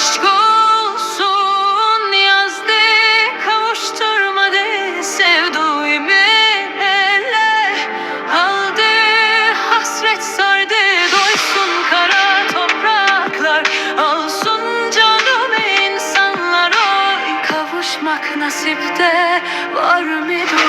aşk olsun yazdı kavuşturmadı sevduğumu ele aldı hasret sardı doysun kara topraklar. Olsun canım insanlar oy kavuşmak nasipte var mıdır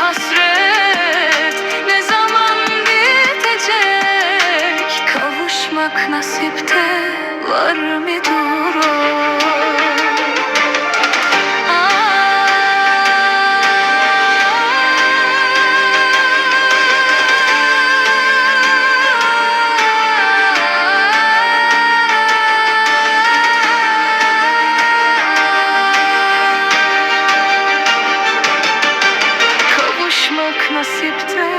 hasret. Ne zaman bitecek? Kavuşmak nasipte var gossip tale.